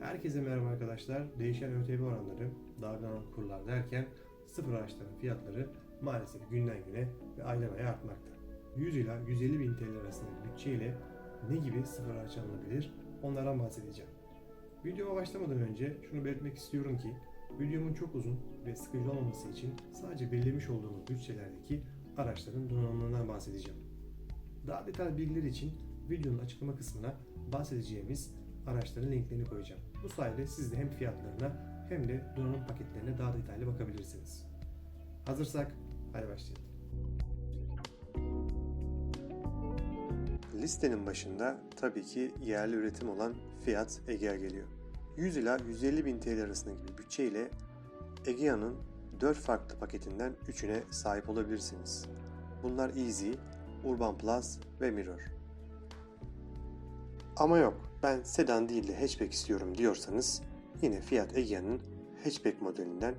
Herkese merhaba arkadaşlar. Değişen ÖTV oranları, dalgalan kurlar derken sıfır araçların fiyatları maalesef günden güne ve aydan aya artmakta. 100 ila 150 bin TL arasındaki bütçeyle ne gibi sıfır araç alınabilir onlardan bahsedeceğim. Videoma başlamadan önce şunu belirtmek istiyorum ki videomun çok uzun ve sıkıcı olmaması için sadece belirlemiş olduğumuz bütçelerdeki araçların donanımlarından bahsedeceğim. Daha detaylı bilgiler için videonun açıklama kısmına bahsedeceğimiz araçların linklerini koyacağım. Bu sayede siz de hem fiyatlarına hem de donanım paketlerine daha detaylı bakabilirsiniz. Hazırsak hadi başlayalım. Listenin başında tabii ki yerli üretim olan Fiat Egea geliyor. 100 ila 150 bin TL arasındaki bir bütçe ile Egea'nın 4 farklı paketinden 3'üne sahip olabilirsiniz. Bunlar Easy, Urban Plus ve Mirror. Ama yok, ben sedan değil de hatchback istiyorum diyorsanız yine Fiat Egea'nın hatchback modelinden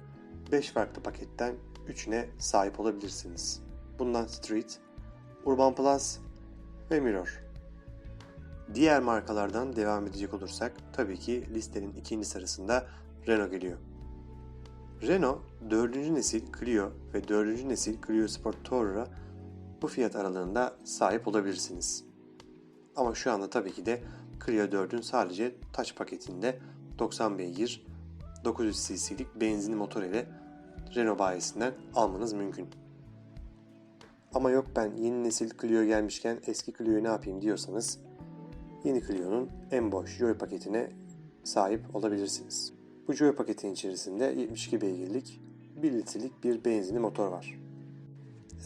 5 farklı paketten 3'üne sahip olabilirsiniz. Bundan Street, Urban Plus ve Mirror. Diğer markalardan devam edecek olursak tabii ki listenin ikinci sırasında Renault geliyor. Renault 4. nesil Clio ve 4. nesil Clio Sport Tourer bu fiyat aralığında sahip olabilirsiniz. Ama şu anda tabii ki de Clio 4'ün sadece taç paketinde 90 beygir 900 cc'lik benzinli motor ile Renault bayisinden almanız mümkün. Ama yok ben yeni nesil Clio gelmişken eski Clio'yu ne yapayım diyorsanız yeni Clio'nun en boş Joy paketine sahip olabilirsiniz. Bu Joy paketin içerisinde 72 beygirlik 1 litrelik bir benzinli motor var.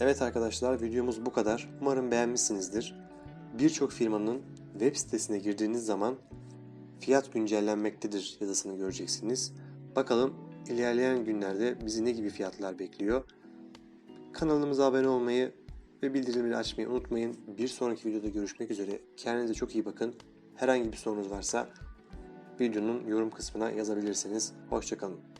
Evet arkadaşlar videomuz bu kadar. Umarım beğenmişsinizdir. Birçok firmanın web sitesine girdiğiniz zaman fiyat güncellenmektedir yazısını göreceksiniz. Bakalım ilerleyen günlerde bizi ne gibi fiyatlar bekliyor. Kanalımıza abone olmayı ve bildirimleri açmayı unutmayın. Bir sonraki videoda görüşmek üzere. Kendinize çok iyi bakın. Herhangi bir sorunuz varsa videonun yorum kısmına yazabilirsiniz. Hoşçakalın.